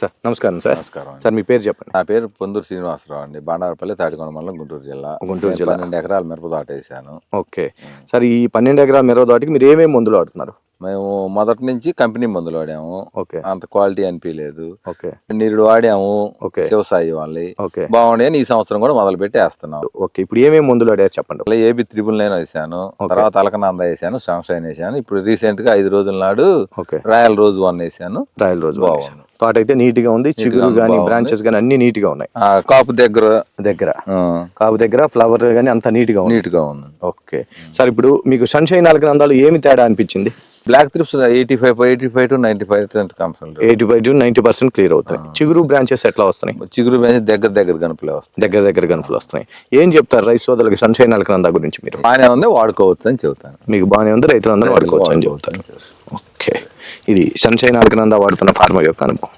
Sir నమస్కారం sir. నమస్కారం. Sir మీ పేరు చెప్పండి. నా పేరు పొందూరు శ్రీనివాసరావు అండి. బండారపల్లి తాటికొండ మండలం గుంటూరు జిల్లా. గుంటూరు జిల్లా. పన్నెండు ఎకరాల మిరప తోట వేసాను. ఓకే. సార్ ఈ పన్నెండు ఎకరాల మిరవ తోటకి మీరు ఏమేమి మందులు వాడుతున్నారు? మేము మొదటి నుంచి కంపెనీ మందులు వాడాము. ఓకే. అంత క్వాలిటీ అనిపించలేదు. ఓకే. నీరుడు వాడాము. ఓకే. శివసాయి వాళ్ళని ఓకే. బాగుండే ఈ సంవత్సరం కూడా మొదలు పెట్టి వేస్తున్నాం. ఓకే. ఇప్పుడు ఏమేమి మందులు వాడారు చెప్పండి. ఏబి త్రిబుల్ నైన్ వేసాను. తర్వాత అలకనంద వేసాను. సన్షైన్ వేసాను. ఇప్పుడు రీసెంట్గా ఐదు రోజుల నాడు ఓకే. రాయల్ రోజ్ వన్ వేసాను. రాయల్ రోజు బాగుంది. తోట అయితే నీట్గా ఉంది చిగురు కానీ. బ్రాంచెస్ కానీ అన్ని నీట్గా ఉన్నాయి కాపు దగ్గర. దగ్గర. కాపు దగ్గర ఫ్లవర్ కానీ అంత నీట్గా ఉంది. నీట్గా ఉంది. ఓకే. సార్ ఇప్పుడు మీకు సన్షైన్ అలకనందాలు ఏమి తేడా అనిపించింది? Black thrips eighty five eighty five to ninety five percent company eighty five to ninety percent clear అవుతాయి చిగురు బ్రాంచెస్ ఎట్లా వస్తున్నాయి? చిగురు బెంచ్ దగ్గర దగ్గర గనుపులే వస్తాయి దగ్గర దగ్గర కనుపులు వస్తున్నాయి. ఏం చెప్తారు రైస్ సోదరులకి సన్షైన్ అలకనందా గురించి మీరు? బాగానే ఉంది వాడుకోవచ్చు అని చెబుతాను. మీకు బాగానే ఉంది రైతులందరూ వాడుకోవచ్చు అని ఓకే. ఇది సన్షైన్ అలకనందా వాడుతున్న ఫార్మర్ యొక్క అనుభవం.